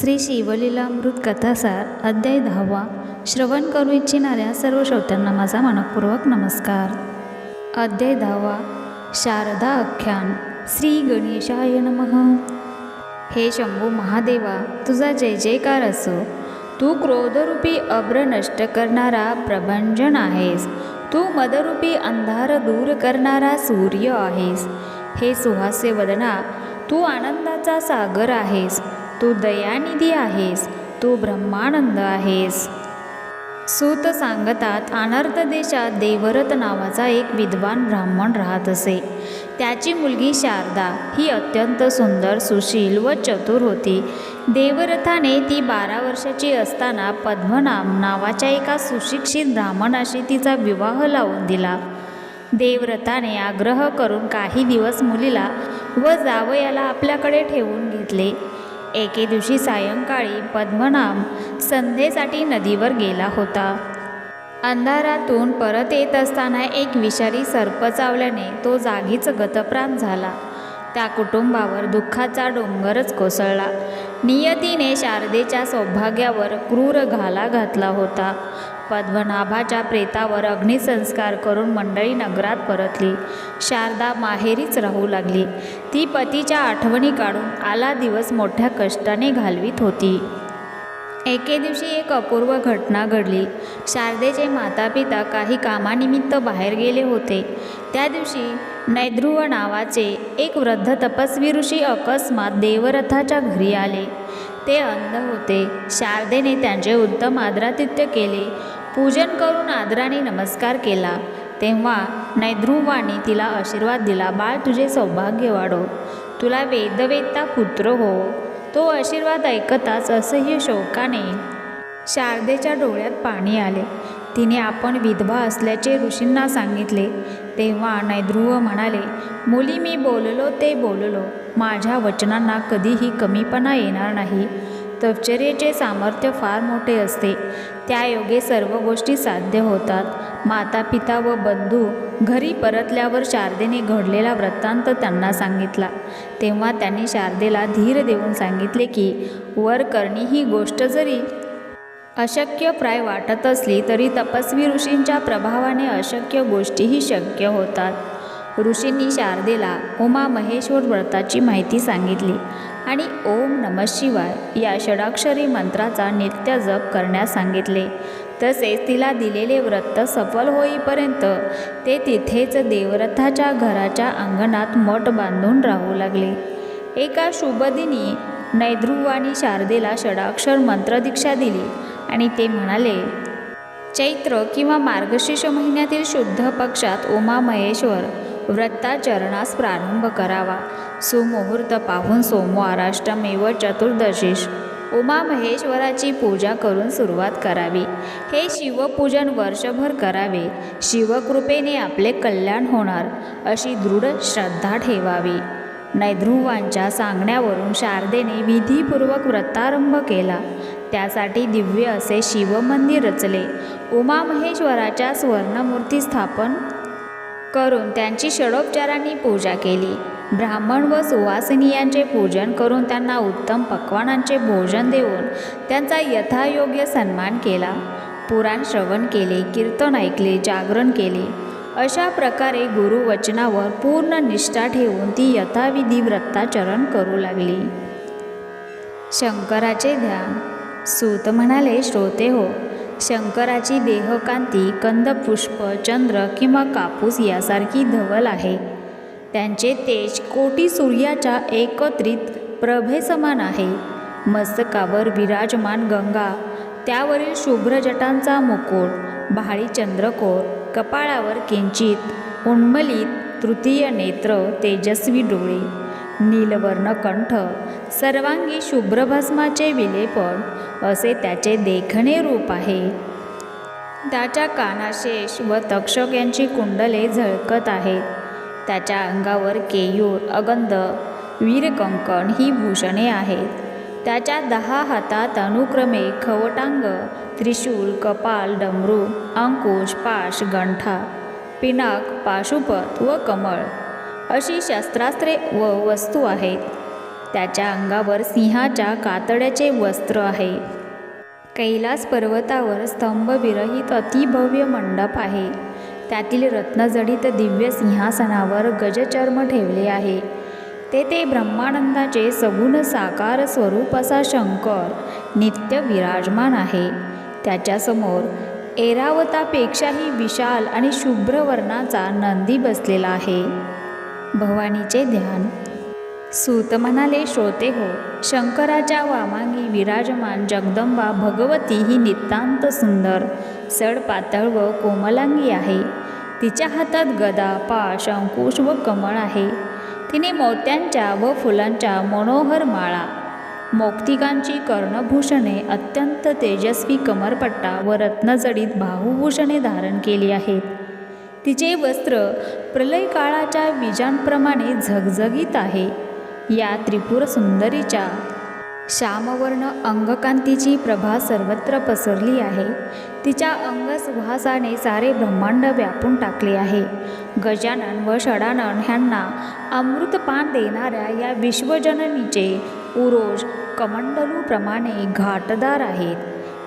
श्री शिवलीलामृत कथासार अध्याय दहावा. श्रवण करू इच्छिणाऱ्या सर्व श्रोत्यांना माझा मनपूर्वक नमस्कार. अध्याय दहावा. शारदा आख्यान. श्री गणेशाय नमः. हे शंभू महादेवा तुझा जय जयकार असो. तू क्रोधरूपी अभ्र नष्ट करणारा प्रभंजन आहेस. तू मदरूपी अंधार दूर करणारा सूर्य आहेस. हे सुहास्य वदना तू आनंदाचा सागर आहेस. तू दयानिधी आहेस तू ब्रह्मानंद आहेस. सूत सांगतात अनर्थ देशात देवरथ नावाचा एक विद्वान ब्राह्मण राहत असे. त्याची मुलगी शारदा ही अत्यंत सुंदर सुशील व चतुर होती. देवरथाने ती बारा वर्षाची असताना पद्मनाम नावाच्या एका सुशिक्षित ब्राह्मणाशी तिचा विवाह लावून दिला. देवव्रताने आग्रह करून काही दिवस मुलीला व जावयाला आपल्याकडे ठेवून घेतले. एके दिवशी सायंकाळी पद्मनाम संध्येसाठी नदीवर गेला होता. अंधारातून परत येत असताना एक विषारी सर्प चावल्याने तो जागीच गतप्राण झाला. त्या कुटुंबावर दुःखाचा डोंगरच कोसळला. नियतीने शारदेच्या सौभाग्यावर क्रूर घाला घातला होता. पद्मनाभाच्या प्रेतावर अग्निसंस्कार करून मंडळी नगरात परतली. शारदा माहेरीच राहू लागली. ती पतीच्या आठवणी काढून आला दिवस मोठ्या कष्टाने घालवीत होती. एके दिवशी एक अपूर्व घटना घडली. शारदेचे माता पिता काही कामानिमित्त बाहेर गेले होते. त्या दिवशी नैध्रुव नावाचे एक वृद्ध तपस्वी ऋषी अकस्मात देवरथाच्या घरी आले. ते अंध होते. शारदेने त्यांचे उत्तम आदरातिथ्य केले. पूजन करून आदराने नमस्कार केला. तेव्हा नैध्रुवाने तिला आशीर्वाद दिला बाळ तुझे सौभाग्य वाढो. तुला वेदवेत्ता पुत्र हो. तो आशीर्वाद ऐकताच असह्य शोकाने शारदेच्या डोळ्यात पाणी आले. तिने आपण विधवा असल्याचे ऋषींना सांगितले. तेव्हा नैध्रुव म्हणाले मुली मी बोललो ते बोललो. माझ्या वचनांना कधीही कमीपणा येणार नाही. तपचर्याचे सामर्थ्य फार मोठे असते. त्यायोगे सर्व गोष्टी साध्य होतात. माता पिता व बंधू घरी परतल्यावर शारदेने घडलेला वृत्तांत त्यांना सांगितला. तेव्हा त्यांनी शारदेला धीर देऊन सांगितले की वर करणी ही गोष्ट जरी अशक्य प्राय वाटत असली तरी तपस्वी ऋषींच्या प्रभावाने अशक्य गोष्टीही शक्य होतात. ऋषींनी शारदेला उमा महेश्वर व्रताची माहिती सांगितली. आणि ओम नम शिवाय या षडाक्षरी मंत्राचा नित्य जप करण्यास सांगितले. तसेच तिला दिलेले व्रत सफल होईपर्यंत ते तिथेच देवरथाच्या घराच्या अंगणात मठ बांधून राहू लागले. एका शुभदिनी नैध्रुवानी शारदेला षडाक्षर मंत्रदीक्षा दिली आणि ते म्हणाले चैत्र किंवा मार्गशीर्ष महिन्यातील शुद्ध पक्षात उमा महेश्वर व्रताचरणास प्रारंभ करावा. सुमुहूर्त पाहून सोमवाराष्टमी व चतुर्दशीस उमा महेश्वराची पूजा करून सुरुवात करावी. हे शिवपूजन वर्षभर करावे. शिवकृपेने आपले कल्याण होणार अशी दृढ श्रद्धा ठेवावी. नैध्रुवांच्या सांगण्यावरून शारदेने विधीपूर्वक व्रतारंभ केला. त्यासाठी दिव्य असे शिवमंदिर रचले. उमा महेश्वराच्या स्वर्णमूर्ती स्थापन करून त्यांची षडोपचारांनी पूजा केली. ब्राह्मण व सुवासिनीयांचे पूजन करून त्यांना उत्तम पक्वानांचे भोजन देऊन त्यांचा यथायोग्य सन्मान केला. पुराण श्रवण केले कीर्तन ऐकले जागरण केले. अशा प्रकारे गुरुवचनावर पूर्ण निष्ठा ठेवून ती यथाविधी व्रताचरण करू लागली. शंकराचे ध्यान सूत म्हणाले श्रोते हो शंकराची देहकांती कंदपुष्प चंद्र किंवा कापूस यासारखी धवल आहे. त्यांचे तेज कोटी सूर्याच्या एकत्रित प्रभेसमान आहे. मस्तकावर विराजमान गंगा त्यावरील शुभ्रजटांचा मुकुट भाळी चंद्रकोर कपाळावर किंचित उन्मलित तृतीय नेत्र तेजस्वी डोळे नीलवर्ण कंठ सर्वांगी शुभ्रभस्माचे विलेपण असे त्याचे देखणे रूप आहे. त्याच्या कानाशेष व तक्षक यांची कुंडले झळकत आहेत. त्याच्या अंगावर केयूर अगंध वीरकंकण ही भूषणे आहेत. त्याच्या दहा हातात अनुक्रमे खवटांग त्रिशूल कपाल डमरू अंकुश पाश गंठा पिनाक पाशुपत व कमळ. अशी शस्त्रास्त्रे व वस्तू आहेत. त्याच्या अंगावर सिंहाच्या कातड्याचे वस्त्र आहे. कैलास पर्वतावर स्तंभविरहित अतिभव्य मंडप आहे. त्यातील रत्नजडित दिव्य सिंहासनावर गजचर्म ठेवले आहे. तेथे ब्रह्मानंदाचे सगुण साकार स्वरूप असा शंकर नित्य विराजमान आहे. त्याच्यासमोर एरावतापेक्षाही विशाल आणि शुभ्र वर्णाचा नंदी बसलेला आहे. भवानीचे ध्यान. सूत म्हणाले श्रोते हो शंकराच्या वामांगी विराजमान जगदंबा भगवती ही नितांत सुंदर सडपातळ व कोमलांगी आहे. तिच्या हातात गदा पाश अंकुश व कमळ आहे. तिने मोत्यांच्या व फुलांच्या मनोहर माळा. मोक्तिकांची कर्णभूषणे अत्यंत तेजस्वी कमरपट्टा व रत्नजडीत बाहुभूषणे धारण केली आहेत. तिचे वस्त्र प्रलय काळाच्या बीजांप्रमाणे झगझगीत आहे. या त्रिपुर सुंदरीच्या श्यामवर्ण अंगकांतीची प्रभा सर्वत्र पसरली आहे. तिच्या अंगसुहासाने सारे ब्रह्मांड व्यापून टाकले आहे. गजानन व षडानन ह्यांना अमृतपान देणाऱ्या या विश्वजननीचे उरोज कमंडलूप्रमाणे घाटदार आहेत.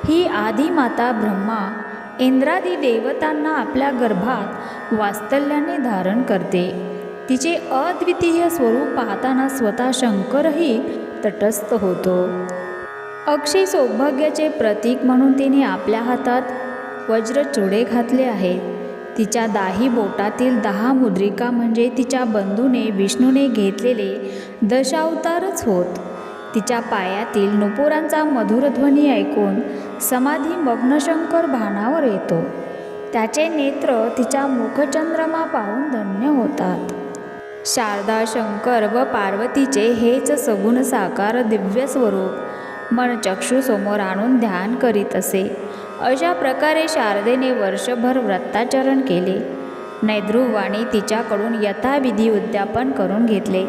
ही आदिमाता ब्रह्मा इंद्रादी देवतांना आपल्या गर्भात वास्तल्याने धारण करते. तिचे अद्वितीय स्वरूप पाहताना स्वतः शंकरही तटस्थ होतो. अक्षय सौभाग्याचे प्रतीक म्हणून तिने आपल्या हातात वज्रचुडे घातले आहेत तिच्या दाही बोटातील दहा मुद्रिका म्हणजे तिच्या बंधूने विष्णूने घेतलेले दशावतारच होत. तिच्या पायातील नुपुरांचा मधुरध्वनी ऐकून समाधी मग्नशंकर भानावर येतो. त्याचे नेत्र तिच्या मुखचंद्रमा पाहून धन्य होतात. शारदा शंकर व पार्वतीचे हेच सगुण साकार दिव्य स्वरूप मन चक्षुसमोर आणून ध्यान करीत असे. अशा प्रकारे शारदेने वर्षभर व्रताचरण केले. नैद्रुवाणी तिच्याकडून यथाविधी उद्यापन करून घेतले.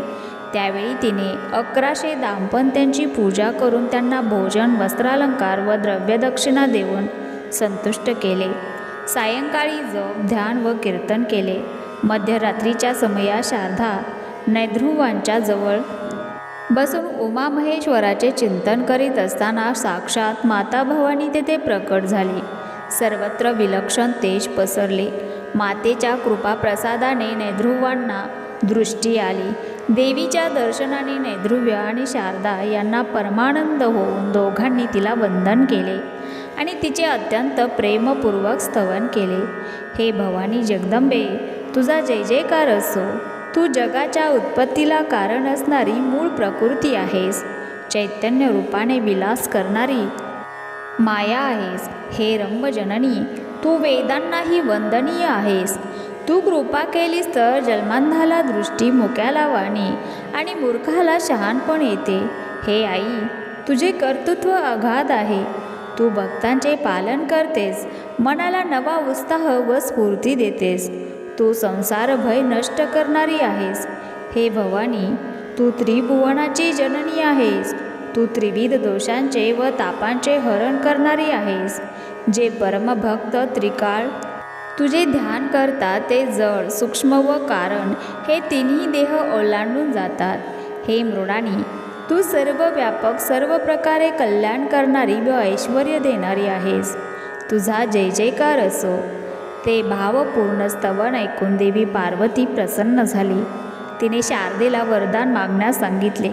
त्यावेळी तिने अकराशे दाम्पत्यांची पूजा करून त्यांना भोजन वस्त्रालंकार व द्रव्यदक्षिणा देऊन संतुष्ट केले. सायंकाळी जप ध्यान व कीर्तन केले. मध्यरात्रीच्या समया शारदा नैध्रुवांच्या जवळ बसून उमा महेश्वराचे चिंतन करीत असताना साक्षात माता भवानी तेथे प्रकट झाली. सर्वत्र विलक्षण तेज पसरले. मातेच्या कृपाप्रसादाने नैध्रुवांना दृष्टी आली. देवीच्या दर्शनाने नैध्रुव्य आणि शारदा यांना परमानंद होऊन दोघांनी तिला वंदन केले आणि तिचे अत्यंत प्रेमपूर्वक स्तवन केले. हे भवानी जगदंबे तुझा जय जयकार असो. तू जगाच्या उत्पत्तीला कारण असणारी मूळ प्रकृती आहेस. चैतन्य रूपाने विलास करणारी माया आहेस. हे रंगजननी तू वेदांनाही वंदनीय आहेस. तू कृपा केलीस तर जन्मांधाला दृष्टी मोक्याला वाणी आणि मूर्खाला शहाणपण येते. हे आई तुझे कर्तृत्व अगाध आहे. तू भक्तांचे पालन करतेस. मनाला नवा उत्साह व स्फूर्ती देतेस. तू संसार भय नष्ट करणारी आहेस. हे भवानी तू त्रिभुवनाची जननी आहेस. तू त्रिविध दोषांचे व तापांचे हरण करणारी आहेस. जे परमभक्त त्रिकाळ तुझे ध्यान करतात ते जड सूक्ष्म व कारण हे तिन्ही देह ओलांडून जातात. हे मृणानी तू सर्व व्यापक सर्व प्रकारे कल्याण करणारी व ऐश्वर देणारी आहेस. तुझा जय जयकार असो. ते भावपूर्ण स्तवन ऐकून देवी पार्वती प्रसन्न झाली. तिने शारदेला वरदान मागण्यास सांगितले.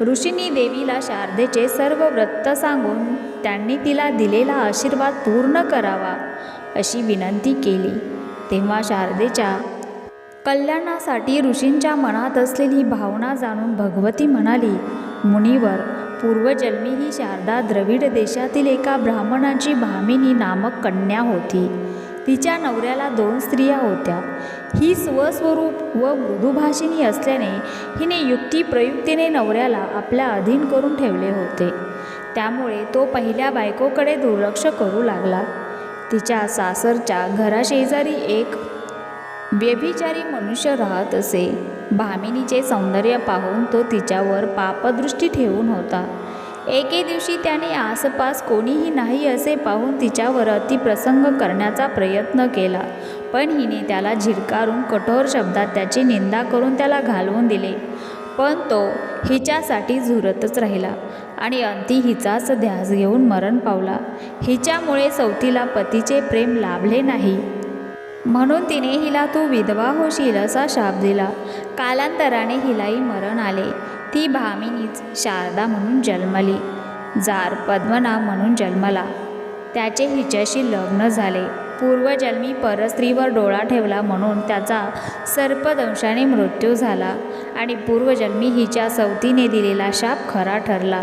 ऋषींनी देवीला शारदेचे सर्व व्रत सांगून त्यांनी तिला दिलेला आशीर्वाद पूर्ण करावा. अशी विनंती केली. तेव्हा शारदेच्या कल्याणासाठी ऋषींच्या मनात असलेली भावना जाणून भगवती म्हणाली मुनीवर पूर्वजन्मी ही शारदा द्रविड देशातील एका ब्राह्मणाची भामिनी नामक कन्या होती. तिच्या नवऱ्याला दोन स्त्रिया होत्या. ही स्वस्वरूप व मृदुभाषिणी असल्याने हिने युक्तिप्रयुक्तीने नवऱ्याला आपल्या अधीन करून ठेवले होते. त्यामुळे तो पहिल्या बायकोकडे दुर्लक्ष करू लागला. तिच्या सासरच्या घराशेजारी एक व्यभिचारी मनुष्य राहत असे. भामिनीचे सौंदर्य पाहून तो तिच्यावर पापदृष्टी ठेवून होता. एके दिवशी त्याने आसपास कोणीही नाही असे पाहून तिच्यावर अतिप्रसंग करण्याचा प्रयत्न केला. पण हिने त्याला झिरकारून कठोर शब्दात त्याची निंदा करून त्याला घालवून दिले. पण तो हिच्यासाठी झुरतच राहिला आणि अंती हिचाच ध्यास घेऊन मरण पावला. हिच्यामुळे सौतीला पतीचे प्रेम लाभले नाही. म्हणून तिने हिला तू विधवा होशील असा शाप दिला. कालांतराने हिलाही मरण आले. ती भामिनीच शारदा म्हणून जन्मली. जार पद्मना म्हणून जन्मला. त्याचे हिच्याशी लग्न झाले. पूर्वजन्मी परस्त्रीवर डोळा ठेवला म्हणून त्याचा सर्पदंशाने मृत्यू झाला आणि पूर्वजन्मी हिच्या सवतीने दिलेला शाप खरा ठरला.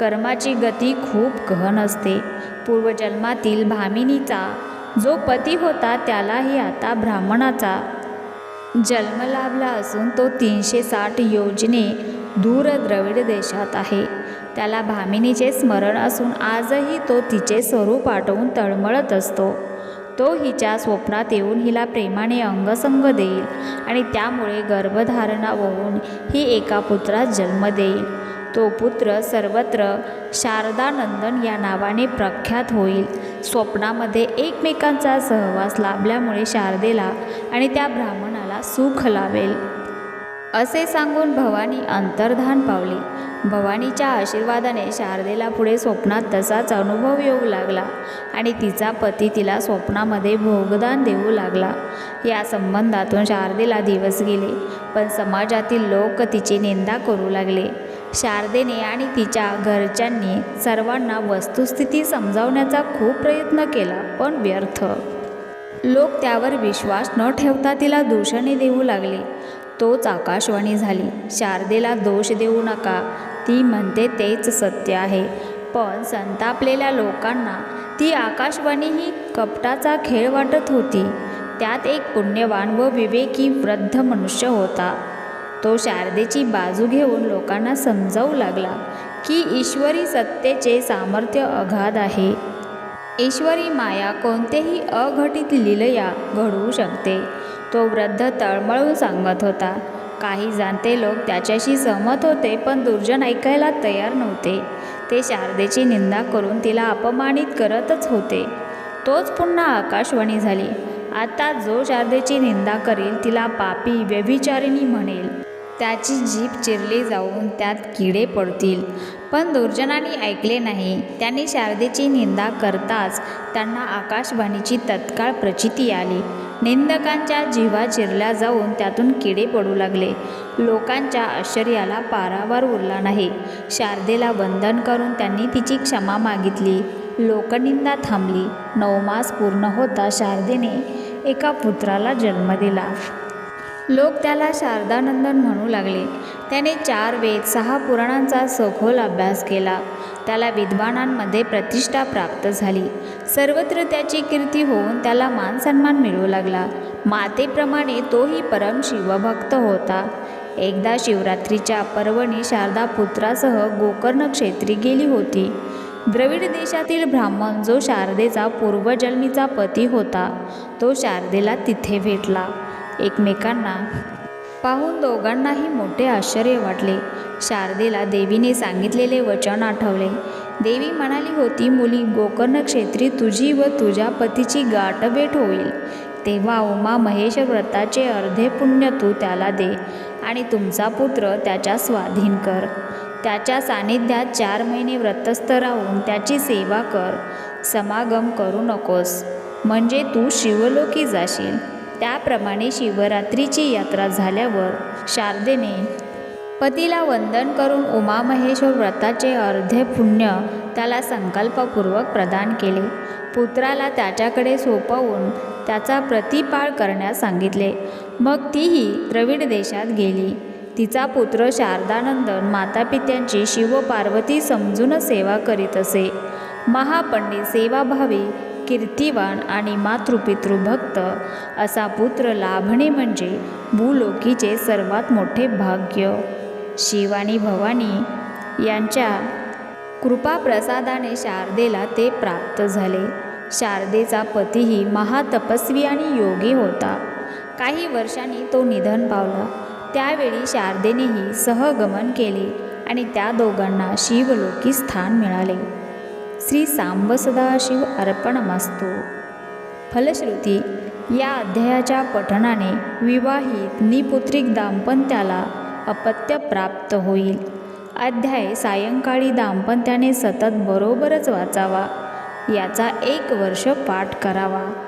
कर्माची गती खूप गहन असते. पूर्वजन्मातील भामिनीचा जो पती होता त्यालाही आता ब्राह्मणाचा जन्म लाभला असून तो तीनशे साठ योजने दूरद्रविड देशात आहे. त्याला भामिनीचे स्मरण असून आजही तो तिचे स्वरूप आठवून तळमळत असतो. तो हिच्या स्वप्नात येऊन हिला प्रेमाने अंगसंग देईल आणि त्यामुळे गर्भधारणा होऊन ही एका पुत्रास जन्म देईल. तो पुत्र सर्वत्र शारदानंदन या नावाने प्रख्यात होईल. स्वप्नामध्ये एकमेकांचा सहवास लाभल्यामुळे शारदेला आणि त्या ब्राह्मणाला सुख लावेल असे सांगून भवानी अंतर्धान पावली. भवानीच्या आशीर्वादाने शारदेला पुढे स्वप्नात तसाच अनुभव येऊ लागला आणि तिचा पती तिला स्वप्नामध्ये भोगदान देऊ लागला. या संबंधातून शारदेला दिवस गेले पण समाजातील लोक तिची निंदा करू लागले. शारदेने आणि तिच्या घरच्यांनी सर्वांना वस्तुस्थिती समजावण्याचा खूप प्रयत्न केला पण व्यर्थ. लोक त्यावर विश्वास न ठेवता तिला दूषणे देऊ लागले. तोच आकाशवाणी झाली. शारदेला दोष देऊ नका. ती म्हणते तेच सत्य आहे. पण संतापलेल्या लोकांना ती आकाशवाणी ही कपटाचा खेळ वाटत होती. त्यात एक पुण्यवान व विवेकी वृद्ध मनुष्य होता. तो शारदेची बाजू घेऊन लोकांना समजावू लागला की ईश्वरी सत्तेचे सामर्थ्य अगाध आहे. ईश्वरी माया कोणतेही अघटित लीलया घडवू शकते. तो वृद्ध तळमळून सांगत होता. काही जाणते लोक त्याच्याशी सहमत होते पण दुर्जन ऐकायला तयार नव्हते. ते शारदेची निंदा करून तिला अपमानित करतच होते. तोच पुन्हा आकाशवाणी झाली. आता जो शारदेची निंदा करेल तिला पापी व्यभिचारिणी म्हणेल. त्याची जीभ चिरली जाऊन त्यात किडे पडतील. पण दुर्जनाने ऐकले नाही. त्यांनी शारदेची निंदा करताच त्यांना आकाशवाणीची तत्काळ प्रचिती आली. निंदकांच्या जीवा चिरल्या जाऊन त्यातून किडे पडू लागले. लोकांच्या आश्चर्याला पारावार उरला नाही. शारदेला वंदन करून त्यांनी तिची क्षमा मागितली. लोकनिंदा थांबली. नवमास पूर्ण होता शारदेने एका पुत्राला जन्म दिला. लोक त्याला शारदानंदन म्हणू लागले. त्याने चार वेद सहा पुराणांचा सखोल अभ्यास केला. त्याला विद्वानांमध्ये प्रतिष्ठा प्राप्त झाली. सर्वत्र त्याची कीर्ती होऊन त्याला मानसन्मान मिळू लागला. मातेप्रमाणे तोही परम शिवभक्त होता. एकदा शिवरात्रीच्या पर्वणी शारदा पुत्रासह गोकर्ण क्षेत्री गेली होती. द्रविड देशातील ब्राह्मण जो शारदेचा पूर्वजन्मीचा पती होता तो शारदेला तिथे भेटला. एकमेकांना पाहून दोघांनाही मोठे आश्चर्य वाटले. शारदेला देवीने सांगितलेले वचन आठवले. देवी म्हणाली होती मुली गोकर्ण क्षेत्री तुझी व तुझ्या पतीची गाठभेट होईल. तेव्हा उमा महेश व्रताचे अर्धे पुण्य तू त्याला दे आणि तुमचा पुत्र त्याच्या स्वाधीन कर. त्याच्या सानिध्यात चार महिने व्रतस्थ राहून त्याची सेवा कर. समागम करू नकोस. म्हणजे तू शिवलोकी जाशील. त्याप्रमाणे शिवरात्रीची यात्रा झाल्यावर शारदेने पतीला वंदन करून उमामहेश्वर व्रताचे अर्धे पुण्य त्याला संकल्पपूर्वक प्रदान केले. पुत्राला त्याच्याकडे सोपवून त्याचा प्रतिपाळ करण्यास सांगितले. मग तीही द्रविड देशात गेली. तिचा पुत्र शारदानंदन मातापित्यांची शिवपार्वती समजून सेवा करीत असे. महापंडित सेवाभावी कीर्तिवान आणि मातृपितृभक्त असा पुत्र लाभणे म्हणजे भूलोकीचे सर्वात मोठे भाग्य. शिव आणि भवानी यांच्या कृपाप्रसादाने शारदेला ते प्राप्त झाले. शारदेचा पतीही महातपस्वी आणि योगी होता. काही वर्षांनी तो निधन पावला. त्यावेळी शारदेनेही सहगमन केले आणि त्या दोघांना शिवलोकी स्थान मिळाले. श्री सांब सदाशिव अर्पणमस्तू. फलश्रुती या अध्यायाच्या पठणाने विवाहित निपुत्रिक दाम्पत्याला अपत्य प्राप्त होईल. अध्याय सायंकाळी दाम्पत्याने सतत बरोबरच वाचावा याचा एक वर्ष पाठ करावा.